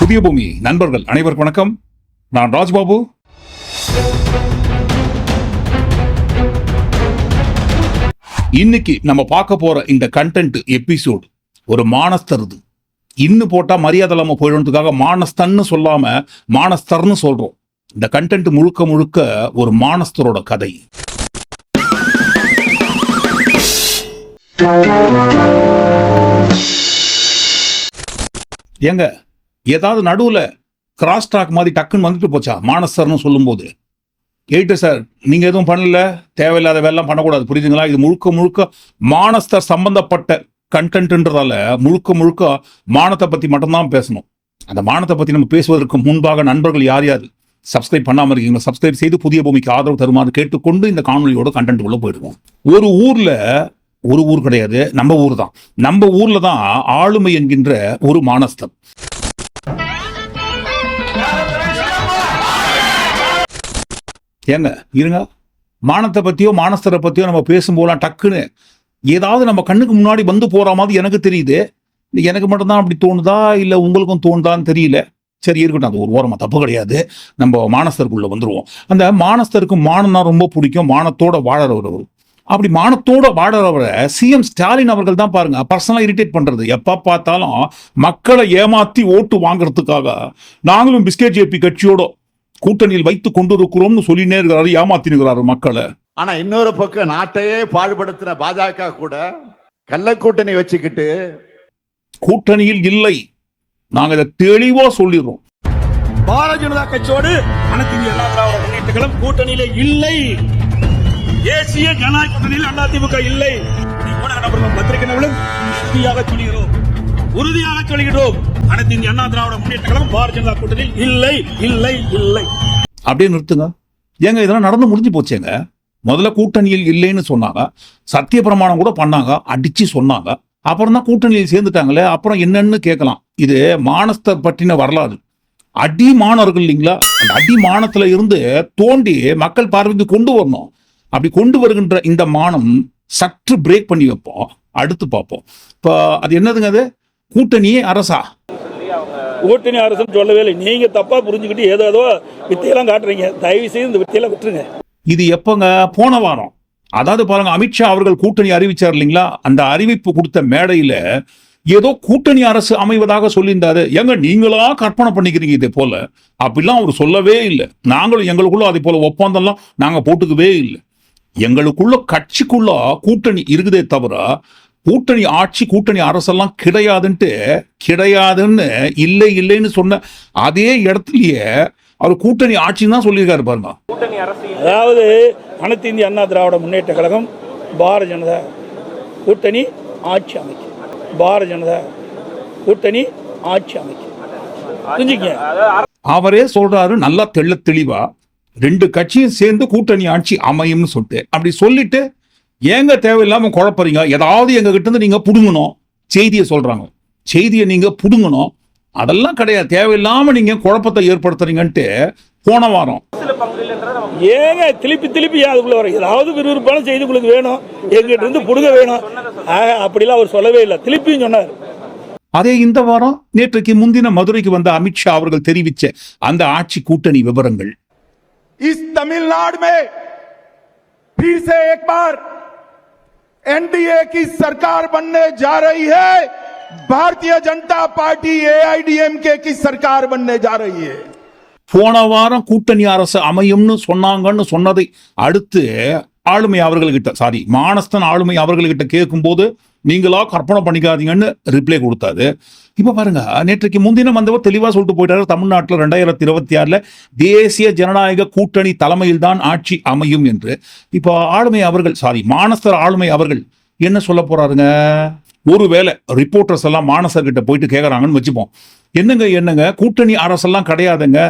புதிய பூமி நண்பர்கள் அனைவருக்கும் வணக்கம். நான் ராஜ்பாபு. இன்னைக்கு நம்ம பார்க்க போற இந்த கண்டென்ட் எபிசோட் ஒரு மானஸ்தருது இன்னும் போட்டா மரியாதை இல்லாம போயிடுறதுக்காக மானஸ்தன்னு சொல்லாம மானஸ்தர்னு சொல்றோம். இந்த கண்டென்ட் முழுக்க முழுக்க ஒரு மானஸ்தரோட கதை. ஏங்க ஏதாவது நடுவில் கிராஸ் டாக் மாதிரி டக்குன்னு வந்துட்டு போச்சா? மானஸ்தர்னு சொல்லும்போது. எயிட்டு சார் நீங்கள் எதுவும் பண்ணல? தேவையில்லாத வேலைலாம் பண்ணக்கூடாது. புரியுதுங்களா? இது முழுக்க முழுக்க மானஸ்தர் சம்பந்தப்பட்ட கண்டென்ட்ன்றதால முழுக்க முழுக்க மானத்தை பற்றி மட்டும்தான் பேசணும். அந்த மானத்தை பற்றி நம்ம பேசுவதற்கு முன்பாக நண்பர்கள் யார் யார்? சப்ஸ்கிரைப் பண்ணாமல் இருக்கீங்களா? சப்ஸ்கிரைப் செய்து புதிய பூமிக்கு ஆதரவு தருமாறு கேட்டுக்கொண்டு இந்த காணொலியோட கண்டென்ட் உள்ள போயிடுவோம். ஒரு ஊரில் ஒரு ஊர் கிடையாது நம்ம ஊர் தான் நம்ம ஊரில் தான் ஆளுமை என்கின்ற ஒரு மானஸ்தர் ஏங்க இருங்க. மானத்தை பற்றியோ மானஸ்தரை பற்றியோ நம்ம பேசும்போதெல்லாம் டக்குன்னு ஏதாவது நம்ம கண்ணுக்கு முன்னாடி வந்து போகிற மாதிரி எனக்கு தெரியுது. எனக்கு மட்டும்தான் அப்படி தோணுதா? இல்லை உங்களுக்கும் தோணுதான்னு தெரியல. சரி இருக்கட்டும். அது ஒரு ஓரமாக தப்பு கிடையாது. நம்ம மானஸ்தருக்குள்ளே வந்துடுவோம் அந்த மானஸ்தருக்கு மானம்னா ரொம்ப பிடிக்கும். மானத்தோட வாழறவர் அவர். அப்படி மானத்தோட வாழறவரை சிஎம் ஸ்டாலின் அவர்கள் தான் பாருங்க பர்சனலாக இரிட்டேட் பண்ணுறது எப்போ பார்த்தாலும் மக்களை ஏமாற்றி ஓட்டு வாங்குறதுக்காக நாங்களும் பிஸ்கெட் ஜேபி கட்சியோட கூட்டணியில் வைத்து கொண்டிருக்கிறோம்னு சொல்லினே இருக்கிறாரு ஏமாத்தினுக்கிறாரு மக்களை. ஆனா இன்னொரு பக்கம் நாட்டையே பாடுபடுத்தின பாஜக கூட கள்ளக்கூட்டணி வச்சுக்கிட்டு கூட்டணியில் இல்லை. நாங்க இதை தெளிவா சொல்லிடுறோம். பாரதிய ஜனதா கட்சியோடு அனைத்து இந்திய அண்ணா திராவிட முன்னேற்ற கழகம் கூட்டணியில இல்லை. தேசிய ஜனநாயக கூட்டணியில் அதிமுக இல்லை. இதை ஊடக நபர்களும் பத்திரிகை உறுதியாக சொல்கிறோம் உறுதியாக சொல்கிறோம் அனைத்து இந்திய அண்ணா திராவிட முன்னேற்ற கழகம் பாரதிய ஜனதா கூட்டணியில் இல்லை இல்லை இல்லை. அப்படியே நிறுத்துங்க. ஏங்க இதெல்லாம் நடந்து முடிஞ்சு போச்சேங்க? முதல்ல கூட்டணியில் இல்லைன்னு சொன்னாங்க. சத்திய பிரமாணம் கூட பண்ணாங்க. அடிச்சு சொன்னாங்க. அப்புறம் தான் கூட்டணியில் சேர்ந்துட்டாங்களே. அப்புறம் என்னன்னு கேட்கலாம். இது மானஸ்தர் பற்றின வரலாறு. அடிமானவர்கள் இல்லைங்களா? அந்த அடிமானத்துல இருந்து தோண்டி மக்கள் பார்வைக்கு கொண்டு வரணும். அப்படி கொண்டு வருகின்ற இந்த மானம் சற்று பிரேக் பண்ணி வைப்போம். அடுத்து பார்ப்போம். இப்போ அது என்னதுங்க அது? கூட்டணியே அரசா? கூட்டணி அரசுன்னு சொல்லவே இல்லை. நீங்க தப்பா புரிஞ்சுக்கிட்டு ஏதோ ஏதோ வித்தையெல்லாம் காட்டுறீங்க. தயவு செய்து இந்த வித்தையெல்லாம் விட்டுருங்க. இது எப்பங்க? போன வாரம். அதாவது பாருங்க அமித்ஷா அவர்கள் கூட்டணி அறிவிச்சார் இல்லைங்களா? அந்த அறிவிப்பு கொடுத்த மேடையில ஏதோ கூட்டணி அரசு அமைவதாக சொல்லியிருந்தாரு. எங்க நீங்களா கற்பனை பண்ணிக்கிறீங்க இதே போல? அப்படிலாம் அவர் சொல்லவே இல்லை. நாங்களும் எங்களுக்குள்ள அதே போல ஒப்பந்தம்லாம் நாங்க போட்டுக்கவே இல்லை. எங்களுக்குள்ள கட்சிக்குள்ள கூட்டணி இருக்குதே தவிர கூட்டணி ஆட்சி கூட்டணி அரசெல்லாம் கிடையாதுன்ட்டு கிடையாதுன்னு இல்லை இல்லைன்னு சொன்ன அதே இடத்துலயே அவர் கூட்டணி ஆட்சின்னு தான் சொல்லியிருக்காரு பாருங்க. அதாவது அனைத்து இந்திய அண்ணா திராவிட முன்னேற்ற கழகம் பாரதிய ஜனதா கூட்டணி ஆட்சி அமைக்கும் பாரதிய ஜனதா கூட்டணி ஆட்சி அமைக்கும் புரிஞ்சுக்கங்க? அவரே சொல்றாரு நல்லா தெள்ள தெளிவா ரெண்டு கட்சியும் சேர்ந்து கூட்டணி ஆட்சி அமையும்னு சொல்லிட்டு. அப்படி சொல்லிட்டு ஏங்க தேவையில்லாம குழப்பறீங்க ஏதாவது எங்க கிட்ட இருந்து நீங்க புடுங்கணும் செய்தியை சொல்றாங்க செய்தியை நீங்க புடுங்கணும் அதெல்லாம் கிடையாது தேவையில்லாம நீங்க குழப்பத்தை ஏற்படுத்துறீங்கன்ட்டு போன வாரம் ஏங்க திருப்பி திருப்பி ஏன் அதுக்குள்ள வர ஏதாவது விறுவிறுப்பான செய்தி உங்களுக்கு வேணும் எங்கிட்ட இருந்து புடுங்க வேணும் ஆக, அப்படிலாம் அவர் சொல்லவே இல்லை திருப்பியும் சொன்னார் அதே இந்த வாரம் நேற்றைக்கு முந்தின மதுரைக்கு வந்த அமித்ஷா அவர்கள் தெரிவிச்ச அந்த ஆட்சி கூட்டணி விவரங்கள் इस तमिलनाडु में फिर से एक बार एनडीए की सरकार बनने जा रही है भारतीय जनता पार्टी एआईडीएमके की सरकार बनने जा रही है போன வாரம் கூட்டணி அரசு அமையும்னு சொன்னாங்கன்னு சொன்னதை அடுத்து ஆளுமை அவர்கள்கிட்ட சாரி மானஸ்தன் ஆளுமை அவர்கள்கிட்ட கேட்கும்போது நீங்களா கற்பனை பண்ணிக்காதீங்கன்னு ரிப்ளை கொடுத்தாரு. இப்போ பாருங்க நேற்றைக்கு முன்தினம் வந்தவர் தெளிவாக சொல்லிட்டு போயிட்டாரு தமிழ்நாட்டில் ரெண்டாயிரத்தி இருபத்தி ஆறுல தேசிய ஜனநாயக கூட்டணி தலைமையில் தான் ஆட்சி அமையும் என்று. இப்போ ஆளுமை அவர்கள் சாரி மானஸ்தர் ஆளுமை அவர்கள் என்ன சொல்ல போறாருங்க? ஒருவேளை ரிப்போர்ட்டர்ஸ் எல்லாம் மானசர்கிட்ட போயிட்டு கேட்கறாங்கன்னு வச்சுப்போம். என்னங்க என்னங்க? கூட்டணி அரசெல்லாம் கிடையாதுங்க.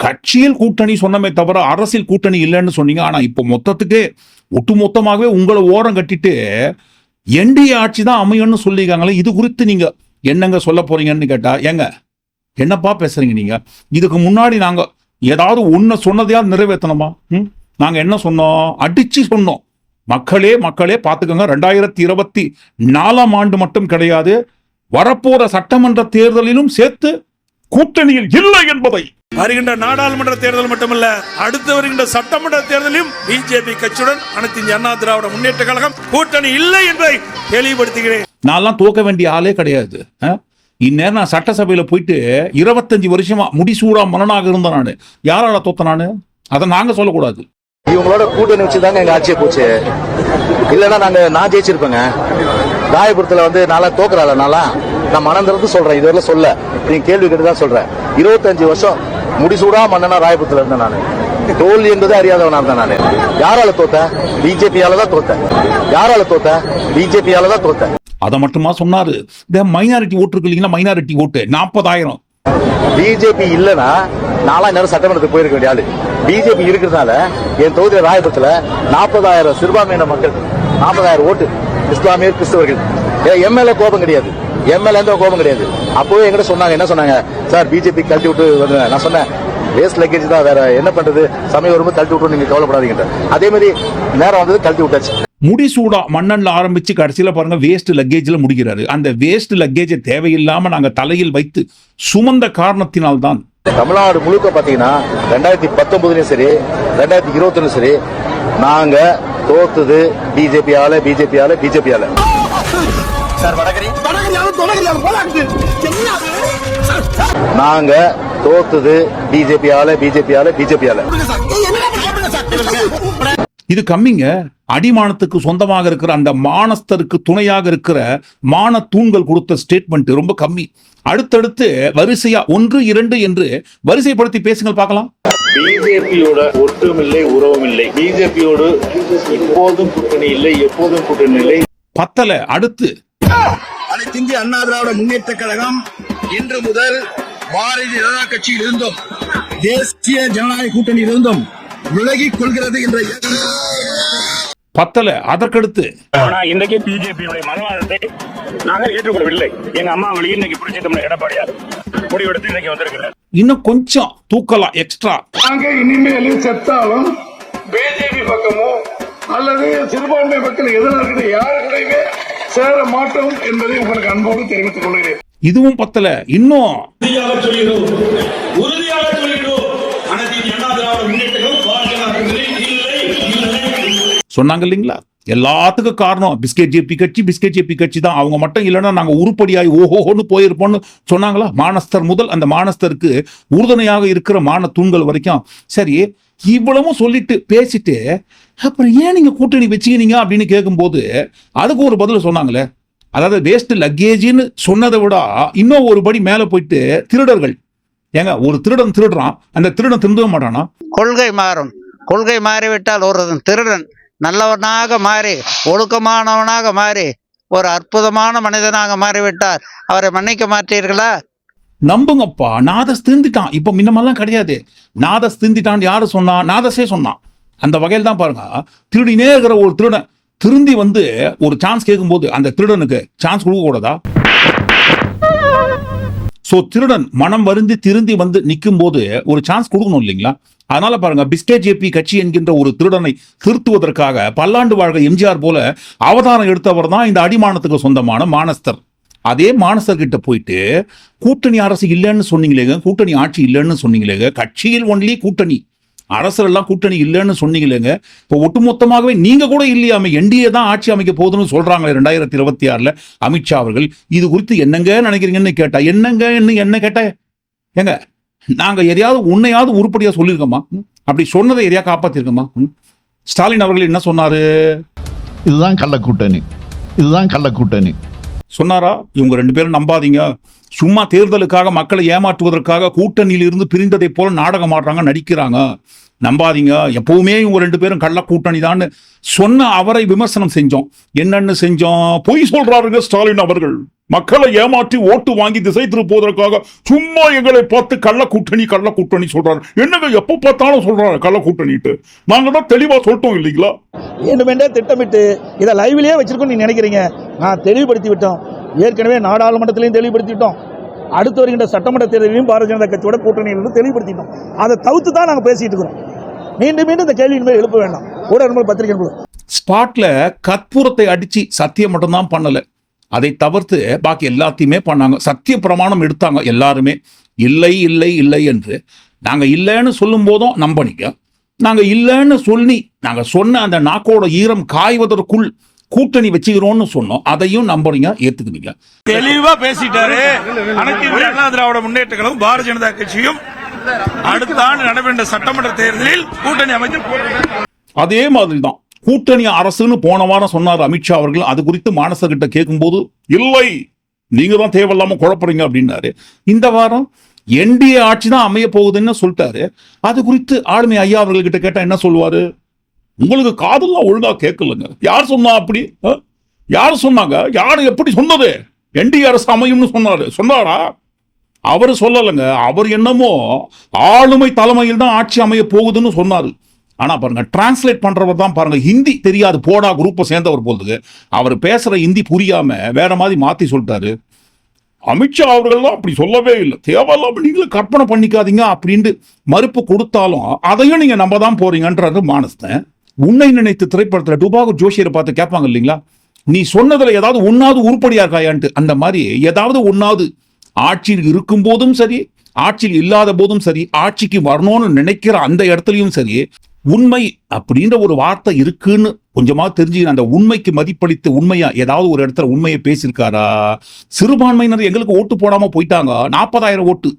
கட்சியில் கூட்டணி சொன்னமே தவிர அரசியல் கூட்டணி இல்லைன்னு சொன்னீங்க. ஆனா இப்போ மொத்தத்துக்கு ஒட்டுமொத்தமாகவே உங்களை ஓரம் கட்டிட்டு என்டிஏ ஆட்சி தான் அமையும்னு சொல்லியிருக்காங்களே இது குறித்து நீங்க என்னங்க சொல்ல போறீங்கன்னு கேட்டா ஏங்க என்னப்பா பேசுறீங்க நீங்க? இதுக்கு முன்னாடி நாங்க ஏதாவது ஒன்று சொன்னதையாவது நிறைவேற்றணுமா ம்? நாங்க என்ன சொன்னோம்? அடிச்சு சொன்னோம். மக்களே மக்களே பார்த்துக்கோங்க ரெண்டாயிரத்தி இருபத்தி நாலாம் ஆண்டு மட்டும் கிடையாது வரப்போற சட்டமன்ற தேர்தலிலும் சேர்த்து கூட்டணியில் இல்லை என்பதை வருகின்ற நாடாளுமன்ற தேர்தல் மட்டுமல்ல அடுத்து வருகின்ற சட்டமன்ற தேர்தலிலும் பிஜேபி கட்சியுடன் அனைத்து இந்திய அண்ணா திராவிட முன்னேற்ற கழகம் கூட்டணி இல்லை என்பதை தெளிவுபடுத்துகிறேன். நான்லாம் தோக்க வேண்டிய ஆளே கிடையாது. ஆ? இந்நேரம் நான் சட்டசபையில போயிட்டு இருபத்தஞ்சு வருஷமா முடிசூடா மன்னனாக இருந்தேன் நானு. யாரால தோத்த நானு? அதை நாங்க சொல்லக்கூடாது. இவங்களோட கூட்டணி வச்சுதாங்க எங்க ஆட்சியை போச்சு. இல்லைன்னா நாங்க நான் ஜெயிச்சிருப்பேங்க. ராயபுரத்துல வந்து நாளா தோக்குறாள் நாளா நான் மனம் திறந்து சொல்றேன் இதுவரை சொல்ல. நீங்க கேள்வி கேட்டு தான் சொல்றேன். இருபத்தஞ்சு வருஷம் முடிசூடா மன்னனா ராயபுரத்துல இருந்தேன் நானு. தோல்வி என்பது அறியாதவனா இருந்தேன் நானு. யாரால தோத்தேன் பிஜேபியால தான் தோத்தேன் யாரால தோத்தேன் பிஜேபியால தான் தோத்தேன் அதை மட்டுமா சொன்னாரு? இந்த மைனாரிட்டி ஓட்டு இருக்கு இல்லைங்களா? மைனாரிட்டி ஓட்டு நாற்பதாயிரம். பிஜேபி இல்லனா நாலா நேரம் சட்டமன்றத்துக்கு போயிருக்க வேண்டிய ஆளு. பிஜேபி இருக்கிறதுனால என் தொகுதி ராயபுரத்துல நாற்பதாயிரம் சிறுபான்மையின மக்கள் நாற்பதாயிரம் ஓட்டு இஸ்லாமியர் கிறிஸ்தவர்கள். எம்எல்ஏ கோபம் கிடையாது. எம்எல்ஏ எந்த கோபம் கிடையாது. அப்போவே என்கிட்ட சொன்னாங்க என்ன சொன்னாங்க? சார் பிஜேபி கழட்டி விட்டு வந்து நான் சொன்னேன் வேஸ்ட் லக்கேஜ் தான் வேற என்ன பண்றது? சமயம் வரும்போது கழட்டி விட்டு நீங்க கவலைப்படாதீங்க அதே மாதிரி நேரம் வந்தது கழட்டி விட்டாச்சு. முடிசூடா மன்னன்ல ஆரம்பிச்சு கடைசியில பாருங்க வேஸ்ட் லக்கேஜ்ல முடிக்கிறாரு அந்த வேஸ்ட் லக்கேஜை தேவையில்லாம நாங்க தலையில் வைத்து சுமந்த காரணத்தினால்தான். தமிழ்நாடு முழுக்க பாத்தீங்கன்னா ரெண்டாயிரத்தி பத்தொன்பதுலயும் சரி ரெண்டாயிரத்தி இருபத்தொன்னு சரி நாங்க தோத்தது பிஜேபியால பிஜேபியால பிஜேபியால நாங்க தோத்தது பிஜேபியால பிஜேபியால பிஜேபியால இது கம்மிங்க. அடிமானத்துக்கு சொந்தமாக இருக்கிற அந்த மானஸ்தருக்கு துணையாக இருக்கிற மான தூண்கள் கொடுத்த ஸ்டேட்மெண்ட் ரொம்ப கம்மி. அடுத்தடுத்து வரிசையா ஒன்று இரண்டு என்று வரிசைப்படுத்தி பேசுங்கள் பார்க்கலாம். பிஜேபியோட ஒட்டும் இல்லை உறவும் இல்லை பிஜேபியோடு இப்போதும் கூட்டணி இல்லை எப்போதும் கூட்டணி இல்லை. பத்தல அடுத்து. அனைத்து இந்திய அண்ணா திராவிட முன்னேற்ற கழகம் இன்று முதல் பாரதிய ஜனதா கட்சியில் இருந்தும் தேசிய ஜனநாயக கூட்டணியில் இருந்தும் விலகிக் கொள்கிறது என்ற பத்தல அதற்கடுத்து. ஆனா இன்றைக்கு பிஜேபியுடைய மனவாதத்தை நாங்கள் ஏற்றுக்கொள்ளவில்லை. எங்க அம்மா வழியில் இன்னைக்கு பிடிச்ச தமிழ் எடப்பாடியார் முடிவெடுத்து இன்னைக்கு வந்திருக்கிறார். இன்னும் கொஞ்சம் தூக்கலாம் எக்ஸ்ட்ரா நாங்க இனிமேல் செத்தாலும் பிஜேபி பக்கமோ அல்லது சிறுபான்மை மக்கள் எதிராக இருக்கிற யாரு கூடயுமே சேர மாட்டோம் என்பதை உங்களுக்கு அன்போடு தெரிவித்துக் கொள்கிறேன். இதுவும் பத்தல இன்னும். சொன்னாங்க இல்லைங்களா? எல்லாத்துக்கும் காரணம் பிஸ்கெட் ஜேபி கட்சி பிஸ்கெட் ஜேபி கட்சி தான். அவங்க மட்டும் இல்லைன்னா நாங்க உருப்படியாய் ஓஹோன்னு போயிருப்போம்னு சொன்னாங்களா? மானஸ்தர் முதல் அந்த மானஸ்தருக்கு உறுதுணையாக இருக்கிற மான தூண்கள் வரைக்கும். சரி இவ்வளவும் சொல்லிட்டு பேசிட்டு அப்புறம் ஏன் நீங்க கூட்டணி வச்சுக்கினீங்க அப்படின்னு கேட்கும்போது அதுக்கு ஒரு பதில் சொன்னாங்களே. அதாவது வேஸ்ட் லக்கேஜ்னு சொன்னதை விட இன்னும் ஒரு படி மேல போயிட்டு திருடர்கள். ஏங்க ஒரு திருடன் திருடுறான் அந்த திருடன் திருந்தவே மாட்டானா? கொள்கை மாறும். கொள்கை மாறிவிட்டால் ஒரு திருடன் நல்லவனாக மாறி ஒழுக்கமானவனாக மாறி ஒரு அற்புதமான மனிதனாக மாறிவிட்டார். அவரை மன்னிக்க மாட்டீர்களா? நம்புங்கப்பா நாதஸ் திருந்திட்டான். இப்போ முன்னமெல்லாம் கிடையாது. நாதஸ் திருந்திட்டான் யாரு சொன்னா? நாதஸே சொன்னான். அந்த வகையில் தான் பாருங்க. திருடினே இருக்கிற ஒரு திருடன் திருந்தி வந்து ஒரு சான்ஸ் கேட்கும்போது அந்த திருடனுக்கு சான்ஸ் கொடுக்க கூடாதா? ஸோ திருடன் மனம் வருந்தி திருந்தி வந்து நிற்கும் போது ஒரு சான்ஸ் கொடுக்கணும் இல்லைங்களா? அதனால பாருங்க பிஸ்கெட் ஜேபி கட்சி என்கின்ற ஒரு திருடனை திருத்துவதற்காக பல்லாண்டு வாழ்க எம்ஜிஆர் போல அவதாரம் எடுத்தவர் தான் இந்த அடிமானத்துக்கு சொந்தமான மானஸ்தர். அதே மானஸ்தர் கிட்ட போயிட்டு கூட்டணி அரசு இல்லைன்னு சொன்னீங்களேங்க கூட்டணி ஆட்சி இல்லைன்னு சொன்னீங்களேங்க கட்சியில் ஒன்லி கூட்டணி. அரசர் எல்லாம் கூட்டணி இல்லைன்னு சொன்னீங்களேங்க. இப்போ ஒட்டுமொத்தமாகவே நீங்க கூட இல்லையாமே என்டிஏ தான் ஆட்சி அமைக்க போகுதுன்னு சொல்றாங்களே ரெண்டாயிரத்தி இருபத்தி ஆறுல. அமித்ஷா அவர்கள் இது குறித்து என்னங்க நினைக்கிறீங்கன்னு கேட்டா என்னங்க என்ன கேட்ட? ஏங்க நாங்க எதையாவது உன்னையாவது உருப்படியா சொல்லியிருக்கோமா? அப்படி சொன்னதை எதையா காப்பாத்திருக்கோமா? ஸ்டாலின் அவர்கள் என்ன சொன்னாரு? இதுதான் கள்ள கூட்டணி. இதுதான் கள்ள கூட்டணி. சொன்னாரா? இவங்க ரெண்டு பேரும் நம்பாதீங்க. சும்மா தேர்தலுக்காக மக்களை ஏமாற்றுவதற்காக கூட்டணியில் இருந்து பிரிந்ததை போல நாடகம் ஆடுறாங்க நடிக்கிறாங்க. நம்பாதீங்க. எப்பவுமே இவங்க ரெண்டு பேரும் கள்ள கூட்டணி தான் சொன்ன அவரை விமர்சனம் செஞ்சோம். என்னன்னு செஞ்சோம்? பொய் சொல்றாருங்க ஸ்டாலின் அவர்கள். மக்களை ஏமாற்றி ஓட்டு வாங்கி திசை திருப்புவதற்காக சும்மா எங்களை பார்த்து கள்ள கூட்டணி கள்ள கூட்டணி சொல்றாரு. என்னங்க எப்ப பார்த்தாலும் சொல்றாரு கள்ள கூட்டணிட்டு நாங்க தான் தெளிவா சொல்லிட்டோம் இல்லைங்களா? வேண்டுமென்றே திட்டமிட்டு இதை லைவ்லயே வச்சிருக்கோம் நீ நினைக்கிறீங்க. நான் தெளிவுபடுத்தி விட்டோம். ஏற்கனவே நாடாளுமன்றத்திலையும் தெளிவுபடுத்திட்டோம் அடுத்து வருகின்ற சட்டமன்ற தேர்தலையும் பாரதிய ஜனதா கட்சியோட என்று தெளிவுபடுத்திட்டோம். அதை தவிர்த்து தான் நாங்கள் பேசிட்டு இருக்கிறோம் மீண்டும் மீண்டும் இந்த கேள்வியின் மேல் எழுப்ப வேண்டாம். ஊடகங்கள் பத்திரிகை ஸ்பாட்ல கற்பூரத்தை அடிச்சு சத்தியம் மட்டும்தான் பண்ணல. அதை தவிர்த்து பாக்கி எல்லாத்தையுமே பண்ணாங்க. சத்திய பிரமாணம் எடுத்தாங்க எல்லாருமே. இல்லை இல்லை இல்லை என்று. நாங்க இல்லைன்னு சொல்லும் போதும் நம்பனிக்க நாங்க இல்லைன்னு சொல்லி நாங்க சொன்ன அந்த நாக்கோட ஈரம் காய்வதற்குள் கூட்டணி வச்சுக்கிறோம்னு சொன்னோம். அதையும் நம்புறீங்க ஏத்துக்குவீங்க தெளிவா பேசிட்டாரு. அனைத்து அண்ணா திராவிட முன்னேற்ற கழகம் பாரதிய ஜனதா கட்சியும் அடுத்த ஆண்டு நடைபெற்ற சட்டமன்ற தேர்தலில் கூட்டணி போட்டியிட அதே மாதிரி தான் கூட்டணி அரசுன்னு போன வாரம் சொன்னார் அமித்ஷா அவர்கள். அது குறித்து மானசர்கிட்ட கேட்கும்போது இல்லை நீங்க தான் தேவையில்லாம குழப்பறீங்க அப்படின்னாரு. இந்த வாரம் என்டிஏ ஆட்சி தான் அமைய போகுதுன்னு சொல்லிட்டாரு. அது குறித்து ஆளுமை ஐயா அவர்கள்கிட்ட கேட்டா என்ன சொல்லுவாரு? உங்களுக்கு காதெல்லாம் ஒழுங்காக கேட்கலங்க. யார் சொன்னா அப்படி? ஆ? யார் சொன்னாங்க? யார் எப்படி சொன்னது? என்டிஆர்எஸ் அமையும்னு சொன்னாரு. சொன்னாரா? அவர் சொல்லலைங்க. அவர் என்னமோ ஆளுமை தலைமையில் தான் ஆட்சி அமைய போகுதுன்னு சொன்னார். ஆனால் பாருங்க டிரான்ஸ்லேட் பண்ணுறவர் தான் பாருங்க. ஹிந்தி தெரியாது. போடா குரூப்பை சேர்ந்தவர் போகுது அவர் பேசுகிற ஹிந்தி புரியாம வேற மாதிரி மாற்றி சொல்லிட்டாரு. அமித்ஷா அவர்கள்லாம் அப்படி சொல்லவே இல்லை. தேவையில்லாமல் நீங்களும் கற்பனை பண்ணிக்காதீங்க அப்படின்ட்டு மறுப்பு கொடுத்தாலும் அதையும் நீங்கள் நம்ப தான் போறீங்கன்றது மானஸ்தன். உன்னை நினைத்து திரைப்படத்தில் டுபாகு ஜோஷியரை பார்த்து கேட்பாங்க இல்லைங்களா? நீ சொன்னதில் ஏதாவது ஒன்றாவது உருப்படியா இருக்காயான்ட்டு. அந்த மாதிரி ஏதாவது ஒன்றாவது ஆட்சியில் இருக்கும் போதும் சரி ஆட்சியில் இல்லாத போதும் சரி ஆட்சிக்கு வரணும்னு நினைக்கிற அந்த இடத்துலையும் சரி உண்மை அப்படின்ற ஒரு வார்த்தை இருக்குன்னு கொஞ்சமாக தெரிஞ்சு அந்த உண்மைக்கு மதிப்பளித்து உண்மையா ஏதாவது ஒரு இடத்துல உண்மையை பேசியிருக்காரா? சிறுபான்மையினர் எங்களுக்கு ஓட்டு போடாமல் போயிட்டாங்க. நாற்பதாயிரம் ஓட்டு.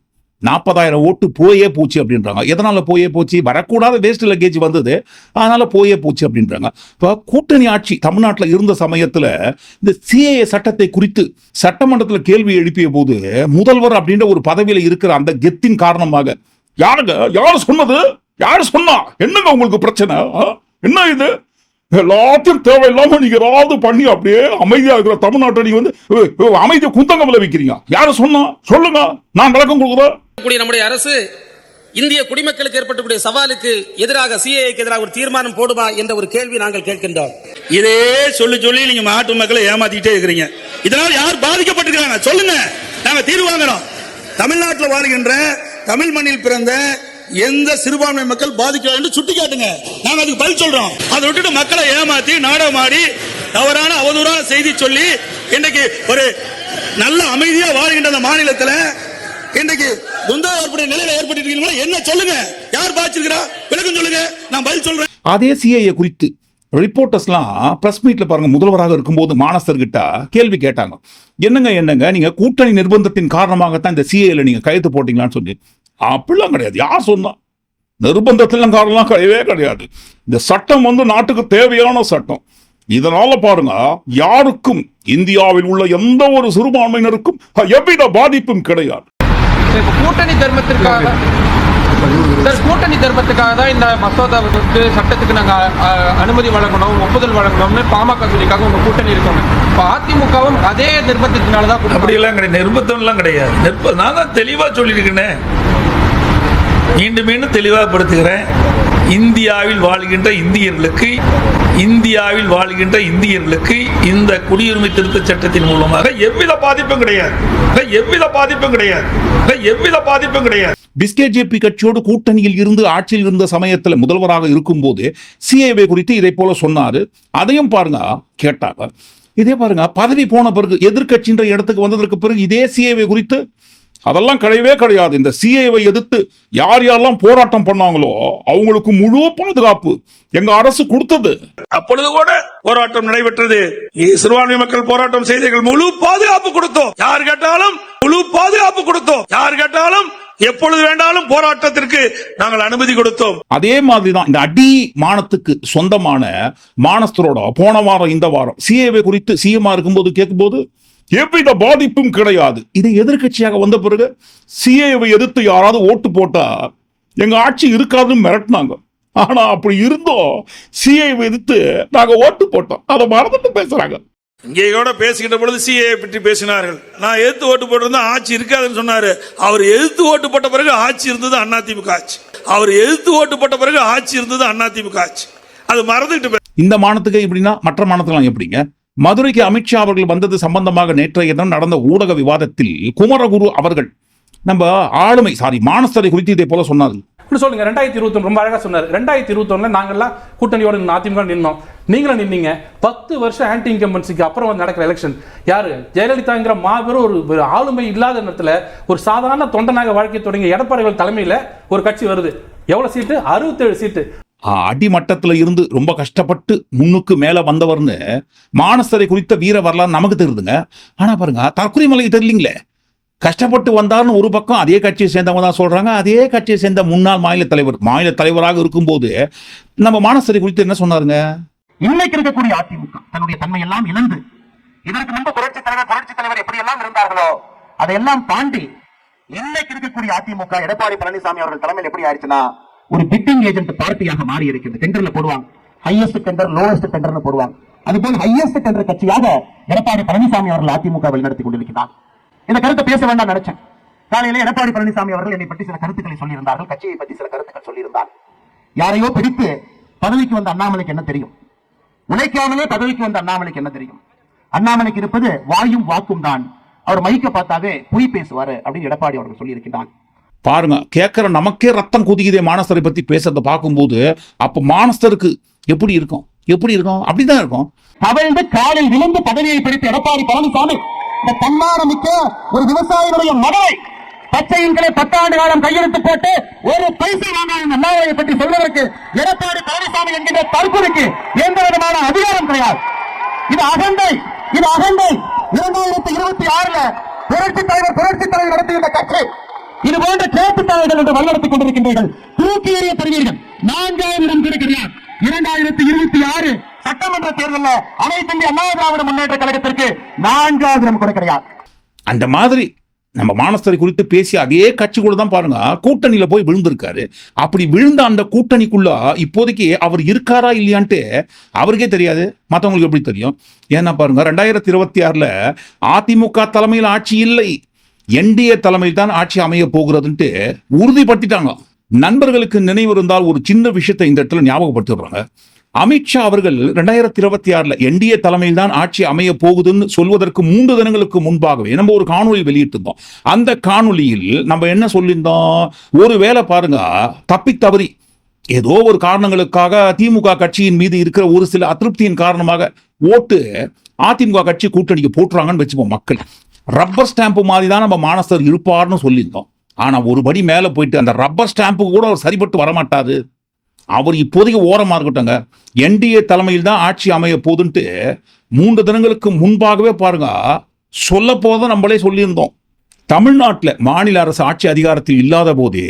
நாற்பதாயிரம் ஓட்டு போயே போச்சு அப்படின்றாங்க. எதனால போயே போச்சு? வரக்கூடாத வேஸ்ட் லக்கேஜ் வந்தது. அதனால போயே போச்சு அப்படின்றாங்க. இப்போ கூட்டணி ஆட்சி தமிழ்நாட்டில் இருந்த சமயத்தில் இந்த சிஏஏ சட்டத்தை குறித்து சட்டமன்றத்தில் கேள்வி எழுப்பிய போது முதல்வர் அப்படின்ற ஒரு பதவியில் இருக்கிற அந்த கெத்தின் காரணமாக யாருங்க? யாரு சொன்னது? யாரு சொன்னா? என்னங்க உங்களுக்கு பிரச்சனை? ஆ? என்ன இது? எல்லாத்தையும் தேவையில்லாம நீங்க ஏதாவது பண்ணி அப்படியே அமைதியா இருக்கிற தமிழ்நாட்டை நீங்க வந்து அமைதியை குந்தகம் விளைவிக்கிறீங்க யாரு சொன்னா? சொல்லுங்க. நான் விளக்கம் கொடுக்குறேன். கூடிய நம்முடைய அரசு இந்திய குடிமக்களுக்கு ஏற்பட்டக்கூடிய சவாலுக்கு எதிராக சிஏஏக்கு எதிராக ஒரு தீர்மானம் போடுமா என்ற ஒரு கேள்வி நாங்கள் கேட்கின்றோம். இதே சொல்லி சொல்லி நீங்க நாட்டு மக்களை ஏமாத்திட்டே இருக்கிறீங்க. இதனால் யார் பாதிக்கப்பட்டிருக்காங்க சொல்லுங்க. நாங்க தீர்வு வாங்கணும் தமிழ்நாட்டில் வாழ்கின்ற தமிழ் மண்ணில் பிறந்த எந்த சிறுபான்மை மக்கள் பாதிக்கிறார் என்று சுட்டி காட்டுங்க. நாங்க அதுக்கு பதில் சொல்றோம். அதை விட்டுட்டு மக்களை ஏமாத்தி நாடகமாடி தவறான அவதூறான செய்தி சொல்லி இன்றைக்கு ஒரு நல்ல அமைதியா வாழ்கின்ற அந்த மாநிலத்தில் இன்றைக்கு குந்தா ஏற்பட்ட நிலையில ஏற்பட்டிருக்கீங்களா? என்ன சொல்லுங்க? யார் பாதிச்சிருக்கிறா விளக்கம் சொல்லுங்க. நான் பதில் சொல்றேன். அதே சிஏஏ குறித்து ரிப்போர்ட்டர்ஸ்லாம் பிரஸ் மீட்ல பாருங்க முதல்வராக இருக்கும்போது மானஸ்தர்கிட்ட கேள்வி கேட்டாங்க. என்னங்க என்னங்க? நீங்க கூட்டணி நிர்பந்தத்தின் காரணமாகத்தான் இந்த சிஏல நீங்க கையெழுத்து போட்டீங்களான்னு சொல்லி. அப்படிலாம் கிடையாது யார் சொன்னா நிர்பந்தத்திலும் காரணம்லாம் கிடையவே கிடையாது இந்த சட்டம் வந்து நாட்டுக்கு தேவையான சட்டம் இதனால பாருங்க யாருக்கும் இந்தியாவில் உள்ள எந்த ஒரு சிறுபான்மையினருக்கும் எவ்வித பாதிப்பும் கிடையாது கூட்டணி தர்மத்திற்காக சார் கூட்டணி தர்மத்துக்காக தான் இந்த மசோதாவுக்கு சட்டத்துக்கு நாங்க அ, அனுமதி வழங்கணும் ஒப்புதல் வழங்கணும்னு பாமக சொல்லிக்காக உங்க கூட்டணி இருக்கோம் இப்ப அதிமுகவும் அதே நிர்பந்தத்தினால தான். அப்படியெல்லாம் கிடையாது நிர்பந்தம்லாம் கிடையாது நான் தான் தெளிவாக சொல்லியிருக்கிறேன் மீண்டும் மீண்டும் தெளிவாகப்படுத்துகிறேன். இந்தியாவில் வாழ்கின்ற இந்தியர்களுக்கு இந்தியாவில் வாழ்கின்ற இந்தியர்களுக்கு இந்த குடியுரிமை திருத்த சட்டத்தின் மூலமாக எவ்வித பாதிப்பும் கிடையாது. எவ்வித பாதிப்பும் கிடையாது. எவ்வித பாதிப்பும் கிடையாது. பிஸ்கேஜேபி கட்சியோடு கூட்டணியில் இருந்து ஆட்சியில் இருந்த சமயத்தில் முதல்வராக இருக்கும்போது சிஏவே குறித்து இதை போல சொன்னாரு. அதையும் பாருங்க கேட்டாங்க இதே பாருங்க பதவி போன பிறகு எதிர்க்கட்சின்ற இடத்துக்கு வந்ததற்கு பிறகு இதே சிஏவே குறித்து அதெல்லாம் கிடையவே கிடையாது. இந்த சிஏவை எதிர்த்து யார் யாரெல்லாம் போராட்டம் பண்ணாங்களோ அவங்களுக்கு முழு பாதுகாப்பு எங்க அரசு கொடுத்தது. அப்பொழுது கூட போராட்டம் நடைபெற்றது. சிறுபான்மை மக்கள் போராட்டம் செய்தீர்கள் முழு பாதுகாப்பு கொடுத்தோம். யார் கேட்டாலும் முழு பாதுகாப்பு கொடுத்தோம். யார் கேட்டாலும் எப்பொழுது வேண்டாலும் போராட்டத்திற்கு நாங்கள் அனுமதி கொடுத்தோம். அதே மாதிரி தான் இந்த அடி மானத்துக்கு சொந்தமான மானஸ்தரோட போன வாரம் இந்த வாரம் சிஏவே குறித்து சிஎம்ஆ இருக்கும்போது கேட்கும்போது எவ்வித பாதிப்பும் கிடையாது. இது எதிர்க்கட்சியாக வந்த பிறகு சிஏவை எதிர்த்து யாராவது ஓட்டு போட்டா எங்க ஆட்சி இருக்காதுன்னு மிரட்டினாங்க. ஆனா அப்படி இருந்தோம் சிஏவை எதிர்த்து நாங்க ஓட்டு போட்டோம். அதை மறந்துட்டு பேசுறாங்க. இங்கே கூட பேசிக்கிட்ட பொழுது சிஏ பற்றி பேசினார்கள். நான் எதிர்த்து ஓட்டு போட்டிருந்தா ஆட்சி இருக்காதுன்னு சொன்னாரு. அவர் எதிர்த்து ஓட்டு போட்ட பிறகு ஆட்சி இருந்தது அதிமுக ஆட்சி. அவர் எதிர்த்து ஓட்டு போட்ட பிறகு ஆட்சி இருந்தது அதிமுக ஆட்சி. அது மறந்துட்டு இந்த மானத்துக்கு எப்படின்னா மற்ற மானத்துலாம் எப்படிங்க? மதுரைக்கு அமித்ஷா அவர்கள் வந்தது சம்பந்தமாக நேற்றைய தினம் நடந்த ஊடக விவாதத்தில் குமரகுரு அவர்கள் நம்ம ஆளுமை சாரி மானஸ்தரை குறித்து இதே போல சொன்னார்கள். சொல்லுங்க ரெண்டாயிரத்தி இருபத்தொன்னு ரொம்ப அழகா சொன்னார். ரெண்டாயிரத்தி இருபத்தி ஒண்ணுல நாங்கெல்லாம் கூட்டணியோட அதிமுக நின்னோம். நீங்களும் நின்னீங்க. பத்து வருஷம் ஆன்டி இன்கம்பன்சிக்கு அப்புறம் வந்து நடக்கிற எலெக்ஷன் யாரு? ஜெயலலிதாங்கிற மாபெரும் ஒரு ஆளுமை இல்லாத நேரத்துல ஒரு சாதாரண தொண்டனாக வாழ்க்கை தொடங்கிய எடப்பாடிகள் தலைமையில ஒரு கட்சி வருது. எவ்வளவு சீட்டு? அறுபத்தேழு சீட்டு. அடிமட்டத்துல இருந்து ரொம்ப கஷ்டப்பட்டு முன்னுக்கு மேல வந்தவர்னு மானஸ்தரை குறித்த வீர வரலாறு நமக்கு தெரியுதுங்க. ஆனா பாருங்க தற்கொலை மலைக்கு தெரியலீங்களே. கஷ்டப்பட்டு வந்தார்னு ஒரு பக்கம் அதே கட்சியை சேர்ந்தவங்க தான் சொல்றாங்க அதே கட்சியை சேர்ந்த முன்னாள் மாநில தலைவர் மாநில தலைவராக இருக்கும்போது நம்ம மானஸ்தரை குறித்து என்ன சொன்னாருங்க? இன்னைக்கு இருக்கக்கூடிய அதிமுக தன்னுடைய தன்மை எல்லாம் இழந்து இதற்கு முன்பு புரட்சி தலைவர் புரட்சி தலைவர் எப்படி எல்லாம் இருந்தார்களோ அதையெல்லாம் தாண்டி இன்னைக்கு இருக்கக்கூடிய அதிமுக எடப்பாடி பழனிசாமி அவர்கள் தலைமையில் எப்படி ஆயிடுச்சுன்னா ஒரு பிட்டிங் ஏஜென்ட் பார்ட்டியாக மாறி இருக்கிறது. டெண்டர்ல போடுவாங்க. ஹையஸ்ட் டெண்டர் லோவஸ்ட் டெண்டர்னு போடுவாங்க. அதுபோல் ஹையஸ்ட் டெண்டர் கட்சியாக எடப்பாடி பழனிசாமி அவர்கள் அதிமுக வழிநடத்தி கொண்டிருக்கிறார். இந்த கருத்தை பேச வேண்டாம் நினைச்சேன். காலையில எடப்பாடி பழனிசாமி அவர்கள் என்னை பற்றி சில கருத்துக்களை சொல்லியிருந்தார்கள். கட்சியை பற்றி சில கருத்துக்கள் சொல்லியிருந்தார். யாரையோ பிடித்து பதவிக்கு வந்த அண்ணாமலைக்கு என்ன தெரியும்? உழைக்காமலே பதவிக்கு வந்த அண்ணாமலைக்கு என்ன தெரியும்? அண்ணாமலைக்கு இருப்பது வாயும் வாக்கும் தான். அவர் மைக்க பார்த்தாவே பொய் பேசுவாரு அப்படின்னு எடப்பாடி அவர்கள் சொல்லியிருக்கிறான் பாருங்க கேட்குற நமக்கே ரத்தம் குதிக்குதே மானஸ்தரை பத்தி பேசுறத பார்க்கும்போது அப்போ மானஸ்தருக்கு எப்படி இருக்கும்? எப்படி இருக்கும்? அப்படிதான் இருக்கும். அவழ்ந்து காலில் விழுந்து பதவியை பிடித்த எடப்பாடி பழனிசாமி இந்த தன்மானமிக்க ஒரு விவசாயிகளுடைய மகளை பச்சையின்களை பத்தாண்டு காலம் கையெழுத்து போட்டு ஒரு பைசா வாங்காத அண்ணாவை பற்றி சொல்வதற்கு எடப்பாடி பழனிசாமி என்கின்ற தற்கொலைக்கு எந்த விதமான அதிகாரம் கிடையாது. இது அகண்டை இது அகண்டை இரண்டாயிரத்தி இருபத்தி ஆறுல புரட்சி தலைவர் புரட்சி தலைவர் நடத்துகின்ற கட்சி. இது போன்ற கேட்டு என்று வழிநடத்திக் கொண்டிருக்கின்றீர்கள். தூக்கி எறிய தருவீர்கள் நான்காவது இடம் கிடைக்கிறார். இரண்டாயிரத்தி இருபத்தி ஆறு சட்டமன்ற தேர்தலில் அனைத்து இந்திய அண்ணா திராவிட முன்னேற்ற கழகத்திற்கு நான்காவது இடம் கொடுக்கிறார். அந்த மாதிரி நம்ம மானஸ்தரை குறித்து பேசி அதே கட்சி கூட தான் பாருங்க. கூட்டணியில போய் விழுந்திருக்காரு. அப்படி விழுந்த அந்த கூட்டணிக்குள்ள இப்போதைக்கு அவர் இருக்காரா இல்லையான்ட்டு அவருக்கே தெரியாது. மற்றவங்களுக்கு எப்படி தெரியும்? ஏன்னா பாருங்க ரெண்டாயிரத்தி இருபத்தி ஆறுல அதிமுக தலைமையில் ஆட்சி இல்லை. என்டிஏ தலைமையில் தான் ஆட்சி அமைய போகிறதுன்ட்டு உறுதிப்படுத்திட்டாங்க. நண்பர்களுக்கு நினைவு இருந்தால் ஒரு சின்ன விஷயத்தை இந்த இடத்துல ஞாபகப்படுத்திடுறாங்க. அமித்ஷா அவர்கள் ரெண்டாயிரத்தி இருபத்தி ஆறுல என்டிஏ தலைமையில் தான் ஆட்சி அமைய போகுதுன்னு சொல்வதற்கு மூன்று தினங்களுக்கு முன்பாகவே நம்ம ஒரு காணொலி வெளியிட்டிருந்தோம். அந்த காணொலியில் நம்ம என்ன சொல்லியிருந்தோம்? ஒரு வேளை பாருங்க தப்பி தவறி. ஏதோ ஒரு காரணங்களுக்காக திமுக கட்சியின் மீது இருக்கிற ஒரு சில அதிருப்தியின் காரணமாக ஓட்டு அதிமுக கட்சி கூட்டணிக்கு போட்டுறாங்கன்னு வச்சுப்போம் மக்கள். ரப்பர் ஸ்டாம்ப்பு மாதிரி தான் நம்ம மானசர் இருப்பார்னு சொல்லியிருந்தோம். ஆனால் ஒரு படி மேலே போயிட்டு அந்த ரப்பர் ஸ்டாம்ப்பு கூட அவர் சரிப்பட்டு வரமாட்டாது அவர் இப்போதைக்கு ஓரமாக இருக்கட்டும்ங்க. என்டிஏ தலைமையில் தான் ஆட்சி அமைய போதுன்ட்டு மூன்று தினங்களுக்கு முன்பாகவே பாருங்க சொல்ல போதும் நம்மளே சொல்லியிருந்தோம். தமிழ்நாட்டில் மாநில அரசு ஆட்சி அதிகாரத்தில் இல்லாத போதே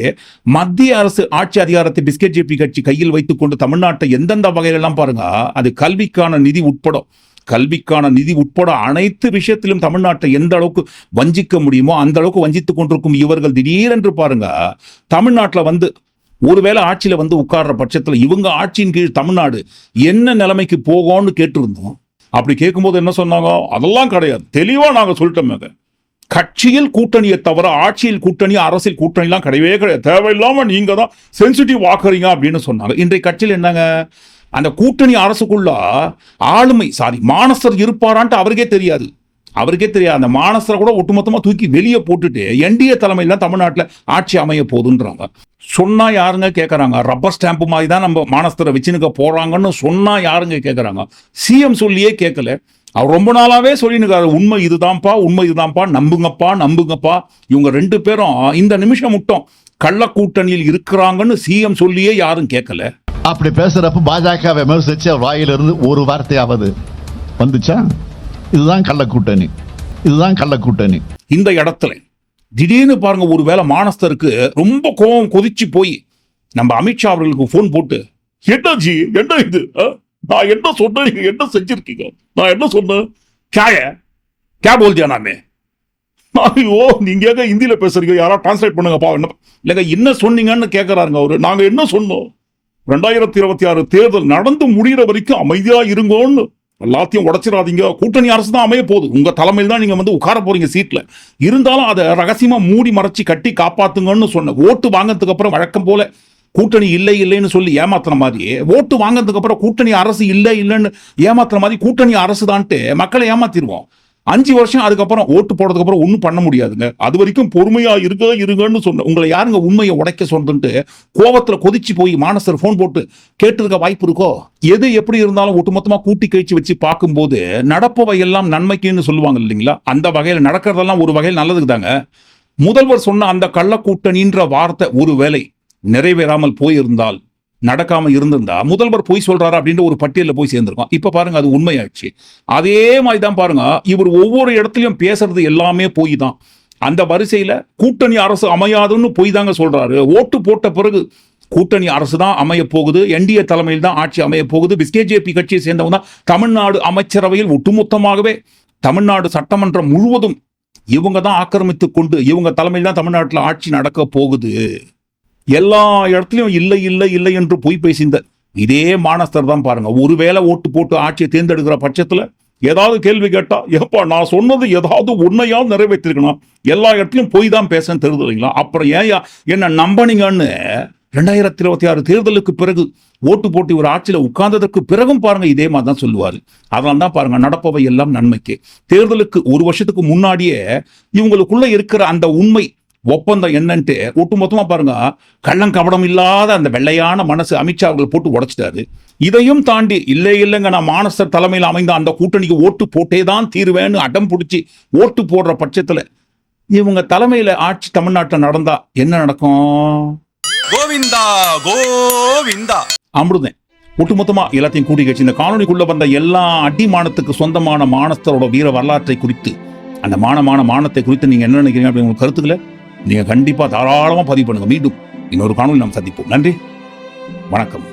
மத்திய அரசு ஆட்சி அதிகாரத்தை பிஸ்கெட் ஜேபி கட்சி கையில் வைத்துக்கொண்டு தமிழ்நாட்டை எந்தெந்த வகையிலெல்லாம் பாருங்க அது கல்விக்கான நிதி உட்படும். கல்விக்கான நிதி உட்பட அனைத்து விஷயத்திலும் தமிழ்நாட்டை எந்த அளவுக்கு வஞ்சிக்க முடியுமோ அந்த அளவுக்கு வஞ்சித்துக் கொண்டிருக்கும் இவர்கள் திடீரென்று பாருங்க தமிழ்நாட்டில் வந்து ஒருவேளை ஆட்சியில் வந்து உட்கார்ற பட்சத்தில் இவங்க ஆட்சியின் கீழ் தமிழ்நாடு என்ன நிலைமைக்கு போகும்னு கேட்டிருந்தோம். அப்படி கேட்கும்போது என்ன சொன்னாங்க? அதெல்லாம் கிடையாது. தெளிவாக நாங்கள் சொல்லிட்டோம் அதை. கட்சியில் கூட்டணியை தவிர ஆட்சியில் கூட்டணி அரசியல் கூட்டணிலாம் கிடையவே கிடையாது. தேவையில்லாமல் நீங்கள் தான் சென்சிட்டிவ் ஆக்குறீங்க அப்படின்னு சொன்னாங்க. இன்றைய கட்சியில் என்னங்க? அந்த கூட்டணி அரசுக்குள்ள ஆளுமை சாரி மானசர் இருப்பாரான்ட்டு அவருக்கே தெரியாது. அவருக்கே தெரியாது. அந்த மானசரை கூட ஒட்டுமொத்தமாக தூக்கி வெளியே போட்டுட்டு என்டிஏ தலைமையில் தான் தமிழ்நாட்டில் ஆட்சி அமைய போகுதுன்றாங்க சொன்னால் யாருங்க கேட்குறாங்க ரப்பர் ஸ்டாம்பு மாதிரி தான் நம்ம மானஸ்தரை வச்சுனுக்க போகிறாங்கன்னு சொன்னால் யாருங்க கேட்குறாங்க சிஎம் சொல்லியே கேட்கல அவர் ரொம்ப நாளாகவே சொல்லினுக்காரு. உண்மை இதுதான்ப்பா உண்மை இதுதான்ப்பா நம்புங்கப்பா நம்புங்கப்பா. இவங்க ரெண்டு பேரும் இந்த நிமிஷம் மட்டும். கள்ளக்கூட்டணியில் இருக்கிறாங்கன்னு சிஎம் சொல்லியே யாரும் கேட்கல அப்படி பேசுகிறப்ப பாஜக விமர்சித்து அவர் வாயிலிருந்து ஒரு வார்த்தையாவது வந்துச்சா? இதுதான் கள்ளக்கூட்டணி. இதுதான் கள்ளக்கூட்டணி. இந்த இடத்துல திடீர்னு பாருங்க ஒருவேளை மானஸ்தருக்கு ரொம்ப கோபம் கொதிச்சு போய் நம்ம அமித்ஷா அவர்களுக்கு ஃபோன் போட்டு என்ன ஜி என்ன இது? ஆ? நான் என்ன சொன்னேன்? என்ன செஞ்சிருக்கீங்க? நான் என்ன சொன்னேன்? கேய கே போல்தியா நாமே ஐயோ நீங்க ஏங்க ஹிந்தியில பேசுறீங்க? யாராவது டிரான்ஸ்லேட் பண்ணுங்கப்பா. என்ன இல்லைங்க என்ன சொன்னீங்கன்னு கேட்கறாருங்க அவரு. நாங்க என்ன சொன்னோம்? ரெண்டாயிரத்தி இருபத்தி ஆறு தேர்தல் நடந்து முடிகிற வரைக்கும் அமைதியா இருங்கோன்னு எல்லாத்தையும் உடைச்சிடாதீங்க. கூட்டணி அரசு தான் அமைய போகுது. உங்க தலைமையில் தான் நீங்க வந்து உட்கார போறீங்க சீட்ல. இருந்தாலும் அதை ரகசியமா மூடி மறைச்சி கட்டி காப்பாத்துங்கன்னு சொன்ன. ஓட்டு வாங்கினதுக்கு அப்புறம் வழக்கம் போல கூட்டணி இல்லை இல்லைன்னு சொல்லி ஏமாத்துற மாதிரி ஓட்டு வாங்கினதுக்கு அப்புறம் கூட்டணி அரசு இல்லை இல்லைன்னு ஏமாத்துற மாதிரி கூட்டணி அரசு தான்ட்டு மக்களை ஏமாத்திடுவோம். அஞ்சு வருஷம் அதுக்கப்புறம் ஓட்டு போடுறதுக்கு அப்புறம் ஒன்றும் பண்ண முடியாதுங்க. அது வரைக்கும் பொறுமையா இருக்க இருங்கன்னு சொன்ன உங்களை யாருங்க உண்மையை உடைக்க சொன்னதுன்ட்டு கோபத்தில் கொதிச்சு போய் மானசர் ஃபோன் போட்டு கேட்டிருக்க வாய்ப்பு இருக்கோ? எது எப்படி இருந்தாலும் ஒட்டுமொத்தமாக கூட்டி கழிச்சு வச்சு பார்க்கும்போது நடப்பவை எல்லாம் நன்மைக்குன்னு சொல்லுவாங்க இல்லைங்களா? அந்த வகையில் நடக்கிறதெல்லாம் ஒரு வகையில் நல்லதுக்கு தாங்க முதல்வர் சொன்ன அந்த கள்ளக்கூட்டணின்ற வார்த்தை ஒரு வேலை நிறைவேறாமல் போயிருந்தால் நடக்காம இருந்திருந்தா முதல்வர் பொய் சொல்றாரு அப்படின்ற ஒரு பட்டியலில் போய் சேர்ந்திருக்கோம். இப்ப பாருங்க அது உண்மையாச்சு அதே மாதிரி தான் பாருங்க இவர் ஒவ்வொரு இடத்துலையும் பேசுறது எல்லாமே போய் தான் அந்த வரிசையில கூட்டணி அரசு அமையாதுன்னு பொய் தாங்க சொல்றாரு. ஓட்டு போட்ட பிறகு கூட்டணி அரசு தான் அமைய போகுது. என்டிஏ தலைமையில் தான் ஆட்சி அமைய போகுது. பிஸ்கேஜேபி கட்சியை சேர்ந்தவங்க தான். தமிழ்நாடு அமைச்சரவையில் ஒட்டுமொத்தமாகவே தமிழ்நாடு சட்டமன்றம் முழுவதும் இவங்க தான் ஆக்கிரமித்து கொண்டு இவங்க தலைமையில் தான் தமிழ்நாட்டில் ஆட்சி நடக்க போகுது. எல்லா இடத்துலையும் இல்லை இல்லை இல்லை என்று பொய் பேசிந்த இதே மானஸ்தர் தான் பாருங்க. ஒருவேளை ஓட்டு போட்டு ஆட்சியை தேர்ந்தெடுக்கிற பட்சத்தில் ஏதாவது கேள்வி கேட்டா எப்பா நான் சொன்னது ஏதாவது உண்மையால் நிறைவேற்றிருக்கணும்? எல்லா இடத்துலையும் பொய் தான் பேசன்னு தெரியுது இல்லைங்களா அப்புறம் ஏன் என்ன நம்பனீங்கன்னு ரெண்டாயிரத்தி இருபத்தி ஆறு தேர்தலுக்கு பிறகு ஓட்டு போட்டு ஒரு ஆட்சியில் உட்கார்ந்ததற்கு பிறகும் பாருங்க இதே மாதிரி தான் சொல்லுவார். அதனால தான் பாருங்க நடப்பவை எல்லாம் நன்மைக்கு. தேர்தலுக்கு ஒரு வருஷத்துக்கு முன்னாடியே இவங்களுக்குள்ள இருக்கிற அந்த உண்மை ஒப்பந்தம் என்னன்ட்டு ஒட்டுமொத்தமா பாருங்க. கள்ளம் கபடம் இல்லாத அந்த வெள்ளையான மனசு அமித்ஷா அவர்கள் போட்டு உடைச்சிட்டாரு. இதையும் தாண்டி இல்லை இல்லைங்க நான் மானசர் தலைமையில் அமைந்த அந்த கூட்டணிக்கு ஓட்டு போட்டே தான் தீருவேன்னு அடம் பிடிச்சி ஓட்டு போடுற பட்சத்துல இவங்க தலைமையில ஆட்சி தமிழ்நாட்டில் நடந்தா என்ன நடக்கும்? கோவிந்தா கோவிந்தா. அமிர்தம் ஒட்டுமொத்தமா எல்லாத்தையும் கூட்டி கட்சி இந்த காணொலிக்குள்ள வந்த எல்லா அடிமானத்துக்கு சொந்தமான மானஸ்தரோட வீர வரலாற்றை குறித்து அந்த மானமான மானத்தை குறித்து நீங்க என்ன நினைக்கிறீங்க அப்படிங்கிற உங்க கருத்துக்களை? நீங்கள் கண்டிப்பாக தாராளமாக பதிவு பண்ணுங்கள் மீண்டும் இன்னொரு காணொலி நாம் சந்திப்போம். நன்றி. வணக்கம்.